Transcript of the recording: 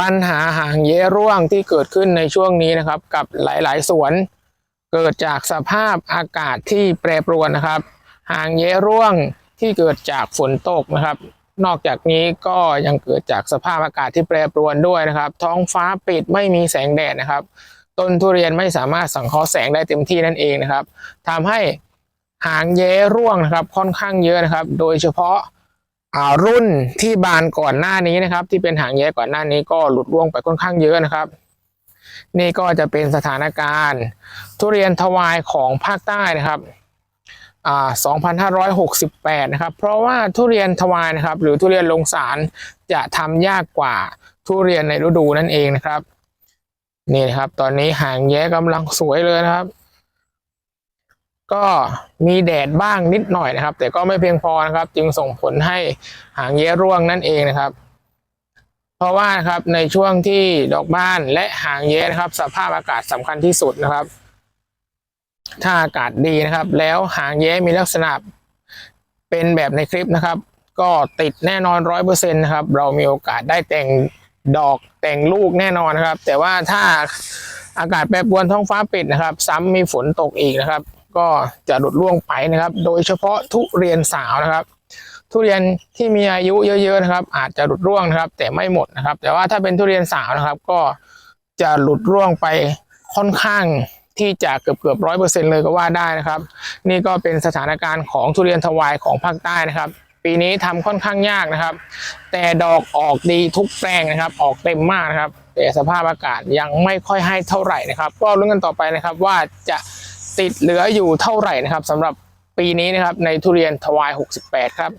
ปัญหาหางเย้ร่วงที่เกิดขึ้นในช่วงนี้นะครับ กับหลายๆ สวน เกิดจากสภาพอากาศที่แปรปรวนนะครับ หางเย้ร่วงที่เกิดจากฝนตกนะครับ นอกจากนี้ก็ยังเกิดจากสภาพอากาศที่แปรปรวนด้วยนะครับ ท้องฟ้าปิดไม่มีแสงแดดนะครับ ต้นทุเรียนไม่สามารถสังเคราะห์แสงได้เต็มที่นั่นเองนะครับทำให้หางเย้ร่วงนะครับค่อนข้างเยอะนะครับ โดยเฉพาะ รุ่นที่บานก่อนหน้านี้นะครับ ที่เป็นหางเย้ก่อนหน้านี้ก็หลุดร่วงไปค่อนข้างเยอะนะครับ นี่ก็จะเป็นสถานการณ์ ทุเรียนทวายของภาคใต้นะครับ2,568 นะครับ เพราะว่าทุเรียนทวายนะครับ หรือทุเรียนลงสารจะทำยากกว่าทุเรียนในฤดูนั่นเองนะครับ นี่นะครับ ตอนนี้หางแย้กำลังสวยเลยนะครับ ก็มีแดดบ้างนิดหน่อยนะครับ แต่ก็ไม่เพียงพอนะครับ จึงส่งผลให้หางแย้ร่วงนั่นเองนะครับ เพราะว่าครับในช่วงที่ดอกบ้านและหางแย้นะครับ สภาพอากาศสำคัญที่สุดนะครับ ถ้าอากาศดีนะครับ แล้วหางแย้มีลักษณะเป็นแบบในคลิปนะครับ ก็ติดแน่นอนร้อยเปอร์เซ็นต์นะครับ เรามีโอกาสได้แต่งดอกแต่งลูกแน่นอนนะครับ แต่ว่าถ้าอากาศแปรปรวนท้องฟ้าปิดนะครับ ซ้ำมีฝนตกอีกนะครับ ก็จะหลุดร่วงไปนะครับ โดยเฉพาะทุเรียนสาวนะครับ ทุเรียนที่มีอายุเยอะๆนะครับ อาจจะหลุดร่วงนะครับ แต่ไม่หมดนะครับ แต่ว่าถ้าเป็นทุเรียนสาวนะครับ ก็จะหลุดร่วงไปค่อนข้างที่จะเกือบเกือบร้อยเปอร์เซ็นต์เลยก็ว่าได้นะครับ นี่ก็เป็นสถานการณ์ของทุเรียนทวายของภาคใต้นะครับ ปีนี้ทำค่อนข้างยากนะครับ แต่ดอกออกดีทุกแปลงนะครับ ออกเต็มมากนะครับ แต่สภาพอากาศยังไม่ค่อยให้เท่าไหร่นะครับ ก็ลุ้นกันต่อไปนะครับว่าจะ ติดเหลืออยู่เท่าไหร่นะครับสำหรับปีนี้นะครับในทุเรียนทวาย 68 ครับ